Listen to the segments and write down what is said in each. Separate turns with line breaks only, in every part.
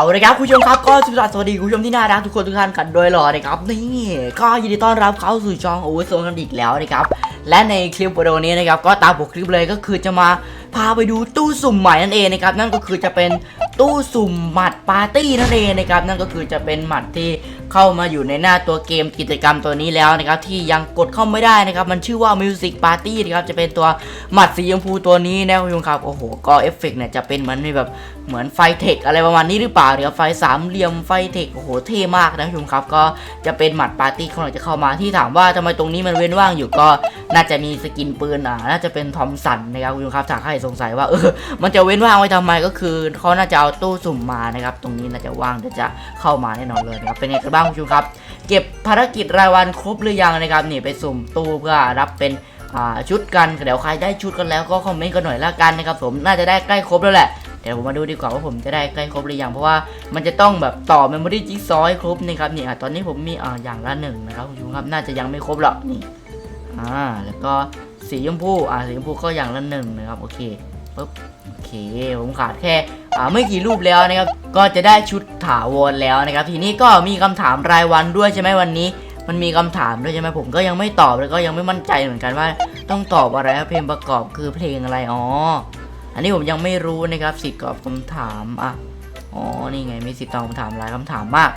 เอาเลยครับคุณผู้ชมครับก็สวัสดีคุณผู้ชมที่น่ารักทุกคนทุกท่านกันโดยหล่อนะครับนี่ก็ยินดีต้อนรับเข้าสู่ช่องโอเวอร์โซนกันอีกแล้วนะครับและในคลิปวิดีโอนี้นะครับก็ตามปกคลิปเลยก็คือจะมา พาไปดูตู้สุ่มใหม่นั่นเองนะครับนั่นก็คือจะเป็นตู้สุ่มหมัดปาร์ตี้นั่นเองนะครับนั่นก็คือจะเป็นหมัดที่เข้ามาอยู่ในหน้าตัวเกมกิจกรรมตัวนี้แล้วนะครับที่ยังกดเข้าไม่ได้นะครับมันชื่อว่า Music Party นะครับจะเป็นตัวหมัดสีชมพูตัวนี้นะคุณผู้ชมครับโอ้โหก็เอฟเฟกต์เนี่ยจะเป็นเหมือนแบบเหมือนไฟเทคอะไรประมาณนี้หรือเปล่าเดี๋ยวไฟสามเหลี่ยมไฟเทคโอ้โหเท่มากนะคุณผู้ชมครับก็จะเป็นหมัดปาร์ตี้เขาจะเข้ามาที่ถามว่าทำไมตรงนี้มันเว้นว่างอยู่ก็ น่าจะมีสกินปืนอ่าน่าจะเป็นทอมสันนะครับคุณผู้ชมครับถ้าใครสงสัยว่าเออมันจะเว้นว่างไว้ทำไมก็คือเขาน่าจะเอาตู้สุ่มมานะครับ ตรงนี้น่าจะว่างเดี๋ยวจะเข้ามาแน่นอนเลยนะครับเป็นไงกันบ้างคุณผู้ชมครับ เก็บภารกิจรายวันครบหรือยังนะครับนี่ไปสุ่มตู้เพื่อรับเป็นอ่าชุดกันเดี๋ยวใครได้ชุดกันแล้วก็คอมเมนต์กันหน่อยละกันนะครับผมน่าจะได้ใกล้ครบแล้วแหละเดี๋ยวผมมาดูดีกว่าว่าผมจะได้ใกล้ครบหรือยังเพราะว่ามันจะต้องแบบต่อเมมโมรี่จิ๊กซอว์ให้ครบนะครับนี่อะตอนนี้ผมมีอ่าอย่างละหนึ่งนะครับคุณผู้ชมครับน่าจะยังไม่ครบหรอกนี่ อ่าแล้วก็สีชมพูอ่าสีชมพูก็อย่างละหนึ่งนะครับโอเคปึ๊บโอเคผมขาดแค่อ่าไม่กี่รูปแล้วนะครับก็จะได้ชุดถาวรแล้วนะครับ ทีนี้ก็มีคำถามรายวันด้วยใช่ไหมวันนี้ มันมีคำถามด้วยใช่ไหมผมก็ยังไม่ตอบแล้วก็ยังไม่มั่นใจเหมือนกันว่า ต้องตอบอะไรเพลงประกอบคือเพลงอะไรอ๋ออันนี้ผมยังไม่รู้นะครับสิทธิ์ตอบคำถามอะอ๋อนี่ไงมีสิทธิ์ตอบคำถามหลายคำถามมาก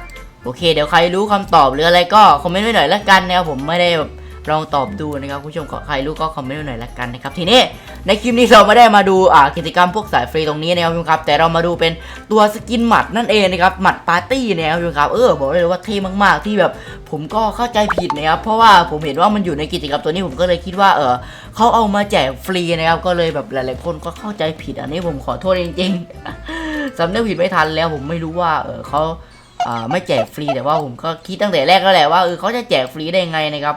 โอเค เดี๋ยวใครรู้คำตอบหรืออะไรก็คอมเมนต์ไว้หน่อยละกันนะครับผมไม่ได้แบบ ลองตอบดูนะครับคุณผู้ชมใครรู้ก็คอมเมนต์หน่อยละกันนะครับทีนี้ในคลิปนี้เราไม่ได้มาดูอ่ากิจกรรมพวกสายฟรีตรงนี้นะครับคุณครับ แต่เรามาดูเป็นตัวสกินหมัดนั่นเองนะครับหมัดปาร์ตี้นะครับคุณครับเออบอกเลยว่าเท่มากๆที่แบบผมก็เข้าใจผิดนะครับเพราะว่าผมเห็นว่ามันอยู่ในกิจกรรมตัวนี้ผมก็เลยคิดว่าเออเขาเอามาแจกฟรีนะครับก็เลยแบบหลายๆคนก็เข้าใจผิดอันนี้ผมขอโทษจริงๆสำนึกผิดไม่ทันแล้วผมไม่รู้ว่าเออเขา ไม่แจกฟรีแต่ว่าผมก็คิดตั้งแต่แรกแล้วแหละว่าเออเขาจะแจกฟรีได้ไงนะครับ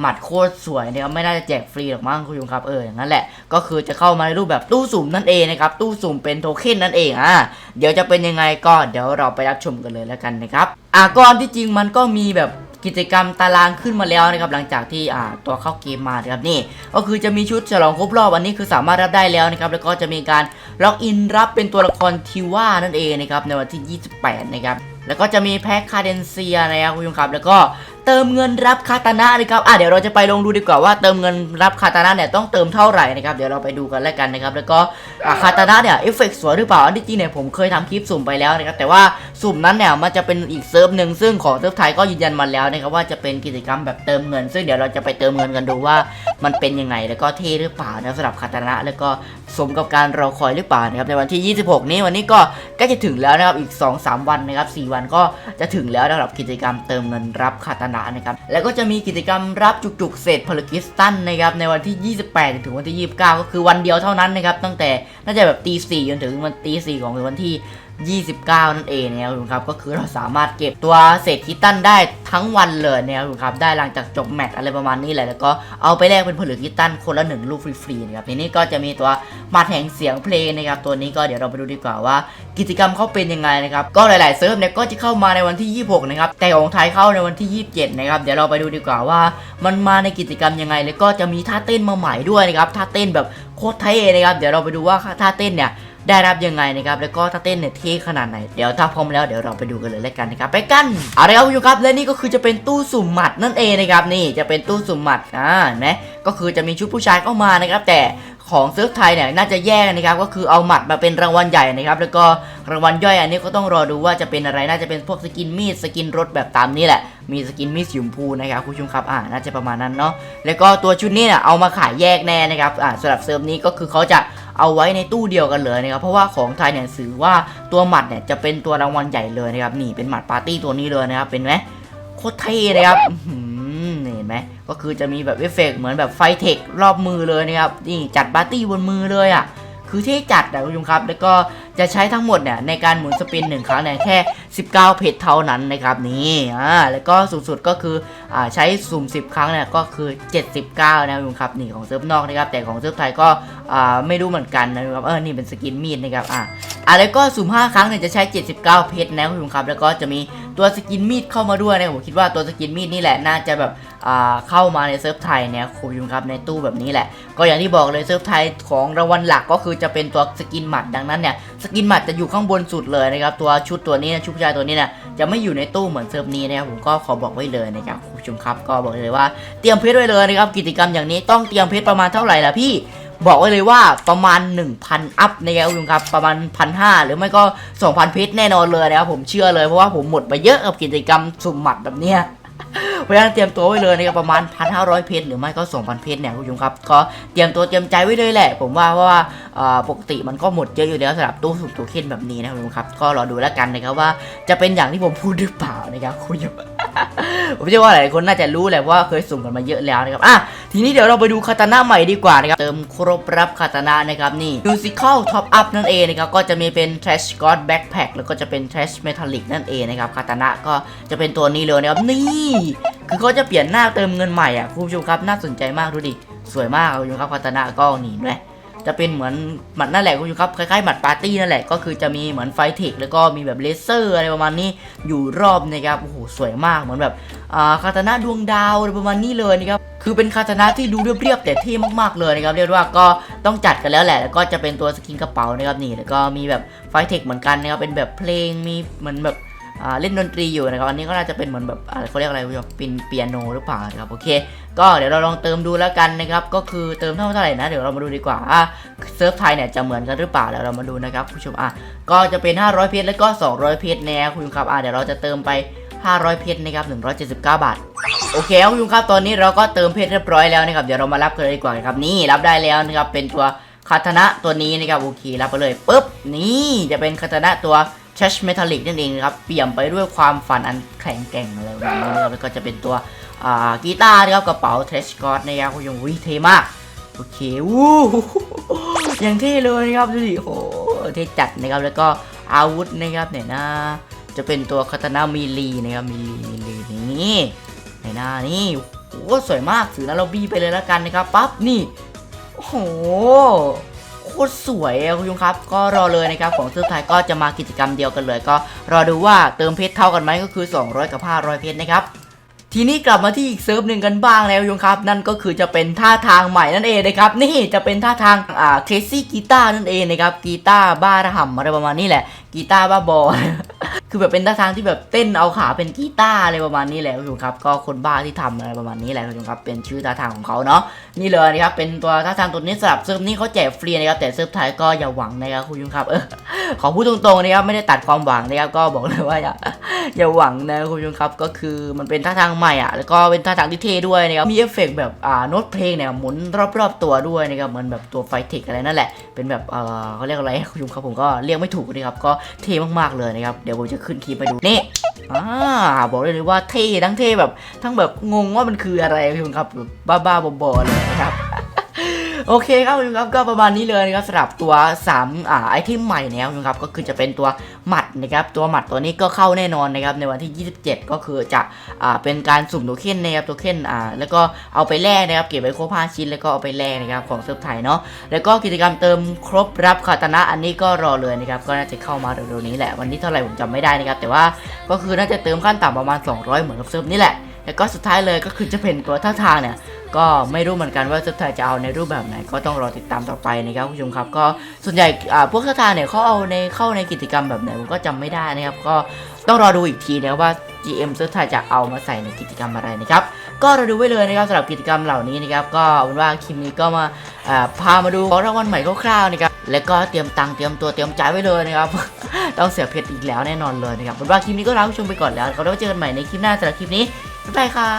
หมัดโคตรสวยนะครับไม่น่าจะแจกฟรีหรอกมั้งคุณผู้ชมครับเอออย่างนั้นแหละก็คือจะเข้ามาในรูปแบบตู้สุ่มนั่นเองนะครับตู้สุ่มเป็นโทเค็นนั่นเองอะเดี๋ยวจะเป็นยังไงก็เดี๋ยวเราไปรับชมกันเลยแล้วกันนะครับอะก่อนที่จริงมันก็มีแบบกิจกรรมตารางขึ้นมาแล้วนะครับหลังจากที่อ่าตัวเข้าเกมมาครับนี่ ก็คือจะมีชุดฉลองครบรอบอันนี้คือสามารถรับได้แล้วนะครับแล้วก็จะมีการล็อกอินรับเป็นตัวละครทิว่านั่นเองนะครับในวันที่ 28 นะครับ แล้วก็จะมีแพ็คคาเดนเซียนะครับคุณผู้ชมครับ แล้วก็ เติมเงินรับคาตานะนะครับอะเดี๋ยวเราจะไปลงดูดีกว่าว่าเติมเงินรับคาตานะเนี่ยต้องเติมเท่าไหร่นะครับเดี๋ยวเราไปดูกันแล้วกันนะครับแล้วก็คาตานะเนี่ยเอฟเฟกต์สวยหรือเปล่าอันที่จริงเนี่ยผมเคยทำคลิปสุ่มไปแล้วนะครับแต่ว่าสุ่มนั้นเนี่ยมันจะเป็นอีกเซิร์ฟหนึ่งซึ่งของเซิร์ฟไทยก็ยืนยันมาแล้วนะครับว่าจะเป็นกิจกรรมแบบเติมเงิน ซึ่งเดี๋ยวเราจะไปเติมเงินกันดูว่ามันเป็นยังไงแล้วก็เท่หรือเปล่านะสำหรับคาตานะแล้วก็สมกับการรอคอยหรือเปล่านะครับในวันที่ 26 นี้วันนี้ก็ใกล้จะถึงแล้วนะครับอีก 2-3 วันนะครับ4วันก็จะถึงแล้วสำหรับกิจกรรมเติมเงินรับคาตานะนะครับ แล้วก็จะมีกิจกรรมรับจุกๆเศษพลกิสตันนะครับในวันที่ 28 ถึงวันที่ 29 ก็คือวันเดียวเท่านั้นนะครับ ตั้งแต่น่าจะแบบตีสี่จนถึงวันตีสี่ของวันที่ 29 นั่นเองนะครับคุณครับก็คือเราสามารถเก็บตัวเศษคิตตันได้ทั้งวันเลยนะครับคุณครับได้หลังจากจบแมตช์อะไรประมาณนี้แหละแล้วก็เอาไปแลกเป็นผลึกคิตตันคนละหนึ่งลูกฟรีๆนะครับทีนี้ก็จะมีตัวมาแห่งเสียงเพลงนะครับตัวนี้ก็เดี๋ยวเราไปดูดีกว่าว่า กิจกรรมเขาเป็นยังไงนะครับก็หลายๆเซิร์ฟเนี่ยก็จะเข้ามาในวันที่ 26 นะครับแต่ของไทยเข้าในวันที่ 27 นะครับเดี๋ยวเราไปดูดีกว่าว่า มันมาในกิจกรรมยังไง แล้วก็จะมีท่าเต้นมาใหม่ด้วยนะครับท่าเต้นแบบโคตรเท่นะครับเดี๋ยวเราไปดูว่าท่าเต้นเนี่ย ได้รับยังไงนะครับแล้วก็ท่าเต้นเนี่ยเท่ขนาดไหนเดี๋ยวถ้าพร้อมแล้วเดี๋ยวเราไปดูกันเลยแล้วกันนะครับไปกันเอาละครับคุณผู้ชมครับและนี่ก็คือจะเป็นตู้สุ่มหมัดนั่นเองนะครับนี่จะเป็นตู้สุ่มหมัดอ่าเนไหมก็คือจะมีชุดผู้ชายเข้ามานะครับแต่ของเซิร์ฟไทยเนี่ยน่าจะแยกนะครับก็คือเอาหมัดมาเป็นรางวัลใหญ่นะครับแล้วก็รางวัลย่อยอันนี้ก็ต้องรอดูว่าจะเป็นอะไรน่าจะเป็นพวกสกินมีดสกินรถแบบตามนี้แหละ มีสกินมีดสีชมพูนะครับคุณผู้ชมครับอ่าน่าจะประมาณนั้นเนาะแล้วก็ตัวชุดนี้เนี่ยเอามาขายแยกแน่นะครับอ่าสำหรับเซิร์ฟนี้ก็คือเขาจะ เอาไว้ในตู้เดียวกันเลยนะครับเพราะว่าของไทยเนี่ยสื่อว่าตัวหมัดเนี่ยจะเป็นตัวรางวัลใหญ่เลยนะครับนี่เป็นหมัดปาร์ตี้ตัวนี้เลยนะครับเป็นไหมโคตรเท่เลยครับนี่เห็นไหมก็คือจะมีแบบเอฟเฟกต์เหมือนแบบไฟเทครอบมือเลยนะครับนี่จัดปาร์ตี้บนมือเลยอะคือเท่จัดนะคุณผู้ชมครับ แล้วก็ จะใช้ทั้งหมดเนี่ยในการหมุนสปินหนึ่งครั้งเนี่ยแค่ 19 เพจเท่านั้นนะครับนี่อ่าแล้วก็สูงสุดก็คืออ่าใช้สุ่ม 10 ครั้งเนี่ยก็คือ 79 นะคุณผู้ชมครับนี่ของเซิร์ฟนอกนะครับแต่ของเซิร์ฟไทยก็อ่าไม่รู้เหมือนกันนะครับเออนี่เป็นสกินมีดนะครับอ่าอ่าแล้วก็สุ่ม 5 ครั้งเนี่ยจะใช้ 79 เพจนะคุณผู้ชมครับแล้วก็จะมีตัวสกินมีดเข้ามาด้วยนะผมคิดว่าตัวสกินมีดนี่แหละน่าจะแบบอ่าเข้ามาในเซิร์ฟไทยเนี่ยคุณครับในตู้แบบนี้แหละ ก็อย่างที่บอกเลยเซิร์ฟไทยของรางวัลหลักก็คือจะเป็นตัวสกินหมัดดังนั้นเนี่ยสกินหมัดจะอยู่ข้างบนสุดเลยนะครับตัวชุดตัวนี้นะชุดผู้ชายตัวนี้นี่ยจะไม่อยู่ในตู้เหมือนเซิร์ฟนี้นะครับผมก็ขอบอกไว้เลยนะครับคุณผู้ชมครับก็บอกเลยว่าเตรียมเพชรไว้เลยนะครับกิจกรรมอย่างนี้ต้องเตรียมเพชรประมาณเท่าไหร่ล่ะพี่บอกไว้เลยว่าประมาณ 1,000 อัพนะครับคุณครับประมาณ 1,500 หรือไม่ก็ 2,000 เพชรแน่นอนเลยนะครับผมเชื่อเลยเพราะว่าผมหมดไปเยอะกับกิจกรรมสุ่มหมัดแบบเนี้ย เพราะฉะนั้นเตรียมตัวไว้เลยนะครับประมาณ 1,500 เพชรหรือไม่ก็ 2,000 เพชรเนี่ยคุณผู้ชมครับก็เตรียมตัวเตรียมใจไว้เลยแหละ ผมว่าเพราะว่าปกติมันก็หมดเยอะอยู่แล้วสำหรับตู้สุ่มตัวเค้นแบบนี้นะคุณผู้ชมครับก็รอดูแล้วกันนะครับว่าจะเป็นอย่างที่ผมพูดหรือเปล่านะครับคุณผู้ชมผมเชื่อว่าหลายคนน่าจะรู้แหละว่าเคยสุ่มกันมาเยอะแล้วนะครับอะทีนี้เดี๋ยวเราไปดูคาตานะใหม่ดีกว่านะครับเติมครบรับคาตานะนะครับนี่ Musical Top Up นั่นเองนะครับก็จะมีเป็น Trash God Backpack แล้วก็จะเป็น Trash Metallic นั่นเองนะครับคาตานะก็จะเป็นตัวนี้เลยนะครับนี่ คือเขาจะเปลี่ยนหน้าเติมเงินใหม่อะคุณผู้ชมครับน่าสนใจมากดูดิสวยมากคุณผู้ชมครับคาตานะก็นี่ด้วยจะเป็นเหมือนหมัดนั่นแหละคุณผู้ชมครับคล้ายๆหมัดปาร์ตี้นั่นแหละก็คือจะมีเหมือนไฟเทคแล้วก็มีแบบเลเซอร์อะไรประมาณนี้อยู่รอบนะครับโอ้โหสวยมากเหมือนแบบคาตานะดวงดาวอะไรประมาณนี้เลยนะครับคือเป็นคาตานะที่ดูเรียบๆแต่เท่มากๆเลยนะครับเรียกว่าก็ต้องจัดกันแล้วแหละแล้วก็จะเป็นตัวสกินกระเป๋านะครับนี่แล้วก็มีแบบไฟเทคเหมือนกันนะครับเป็นแบบเพลงมีเหมือนแบบ เล่นดนตรีอยู่นะครับอันนี้ก็น่าจะเป็นเหมือนแบบอะไรเขาเรียกอะไรผู้ชมเป็นเปียโนหรือเปล่านะครับโอเค ก็เดี๋ยวเราลองเติมดูแล้วกันนะครับก็คือเติมเท่าเท่าไหร่นะเดี๋ยวเรามาดูดีกว่าอะเซิร์ฟไทยเนี่ยจะเหมือนกันหรือเปล่าเดี๋ยวเรามาดูนะครับคุณผู้ชมอะก็จะเป็น 500 เพชรแล้วก็ 200 เพชรนะคุณครับอะเดี๋ยวเราจะเติมไป 500 เพชรนะครับ179 บาทโอเคคุณผู้ชมครับตอนนี้เราก็เติมเพชรเรียบร้อยแล้วนะครับเดี๋ยวเรามารับกันเลยดีกว่าครับนี่รับได้แล้วนะครับเป็นตัวคาตนะตัวนี้นะครับโอเครับไปเลยปุ๊บนี่จะเป็นคาตนะตัว ชัชเมทัลลิกนั่นเองครับเปี่ยมไปด้วยความฝันอันแข็งแกร่งอะไรแบบนี้นะครับแล้วก็จะเป็นตัวกีตาร์นะครับกระเป๋าเทสกอตนะครับคุณผู้ชมวิเทมากโอเควู้อย่างเท่เลยนะครับดูดิโอ้โหเท่จัดนะครับแล้วก็อาวุธนะครับเนี่ยนะ จะเป็นตัวคาตานามีลีนะครับมีลีมีลีนี่ในหน้านี่โอ้สวยมากถือแล้วเราบี้ไปเลยแล้วกันนะครับปั๊บนี่โอ้โห ตรสวยอะคุณผู้ชมครับ ก็รอเลยนะครับของเสื้อไทยก็จะมากิจกรรมเดียวกันเลย ก็รอดูว่าเติมเพชรเท่ากันไหมก็คือ 200 กับ 500 เพชรนะครับทีนี้กลับมาที่อีกเซิร์ฟหนึ่งกันบ้างแล้วคุณผู้ชมครับ นั่นก็คือจะเป็นท่าทางใหม่นั่นเองนะครับนี่จะเป็นท่าทางอ่าเคซี่กีตาร์นั่นเองนะครับกีตาร์บ้าระห่ำอะไรประมาณนี้แหละกีตาร์บ้าบอ คือแบบเป็นท่าทางที่แบบเต้นเอาขาเป็นกีตาร์อะไรประมาณนี้แหละคุณผู้ชมครับ ก็คนบ้าที่ทำอะไรประมาณนี้แหละคุณผู้ชมครับเป็นชื่อท่าทางของเขาเนาะนี่เลยนะครับเป็นตัวท่าทางตัวนี้สำหรับเซิร์ฟนี้เขาแจกฟรีนะครับแต่เซิร์ฟไทยก็อย่าหวังนะครับคุณผู้ชมครับเออขอพูดตรงๆนะครับไม่ได้ตัดความหวังนะครับก็บอกเลยว่า อย่าหวังนะคุณผู้ชมครับก็คือมันเป็นท่าทางใหม่อะแล้วก็เป็นท่าทางที่เท่ด้วยนะครับมีเอฟเฟกต์แบบอ่าโน้ตเพลงเนี่ยหมุนรอบๆตัวด้วยนะครับเหมือนแบบตัวไฟเทคอะไรนั่นแหละเป็นแบบเออเขาเรียกอะไรคุณผู้ชมครับผมก็เรียกไม่ถูกนะครับก็เท่มากๆเลยนะครับเดี๋ยวผมจะขึ้นคลิปไปดูนี่อ่าบอกเลยว่าเท่ทั้งเท่แบบทั้งแบบงงว่ามันคืออะไรคุณผู้ชมครับบบบ้าๆบอๆเลยนะครับ โอเคครับคุณครับก็ประมาณนี้เลยนะครับสำหรับตัว3อ่าไอเทมใหม่นะครับคุณผู้ชมครับก็คือจะเป็นตัวหมัดนะครับตัวหมัดตัวนี้ก็เข้าแน่นอนนะครับในวันที่ 27 ก็คือจะอ่าเป็นการสุ่มโทเค็นนะครับโทเค็นอ่าแล้วก็เอาไปแลกนะครับเก็บไว้ครบ5ชิ้นแล้วก็เอาไปแลกนะครับของเซิร์ฟไทยเนาะแล้วก็กิจกรรมเติมครบรับคาตนะอันนี้ก็รอเลยนะครับก็น่าจะเข้ามาเร็วๆนี้แหละวันนี้เท่าไหร่ผมจำไม่ได้นะครับแต่ว่าก็คือน่าจะเติมขั้นต่ำประมาณ 200 เหมือนกับเซิร์ฟนี่แหละ แล้วก็สุดท้ายเลยก็คือจะเป็นตัวท่าทางเนี่ยก็ไม่รู้เหมือนกันว่าสุดท้ายจะเอาในรูปแบบไหน ก็ต้องรอติดตามต่อไปนะครับคุณผู้ชมครับ ก็ส่วนใหญ่พวกท่าทางเนี่ยเขาเอาในเข้าในกิจกรรมแบบไหนผมก็จำไม่ได้นะครับ ก็ต้องรอดูอีกทีนะว่า GM สุดท้ายจะเอามาใส่ในกิจกรรมอะไรนะครับก็เราดูไว้เลยนะครับสำหรับกิจกรรมเหล่านี้นะครับก็เอาเป็นว่าคลิปนี้ก็มาพามาดูของรางวัลใหม่คร่าวๆนะครับแล้วก็เตรียมตังค์เตรียมตัวเตรียมใจไว้เลยนะครับต้องเสียเพชรอีกแล้วแน่นอนเลยนะครับเป็นว่าคลิปนี้ก็ลาผู้ชมไปก่อนแล้วก็ไว้เจอกันใหม่ในคลิปหน้าสำหรับคลิปนี้ บ๊ายบายครั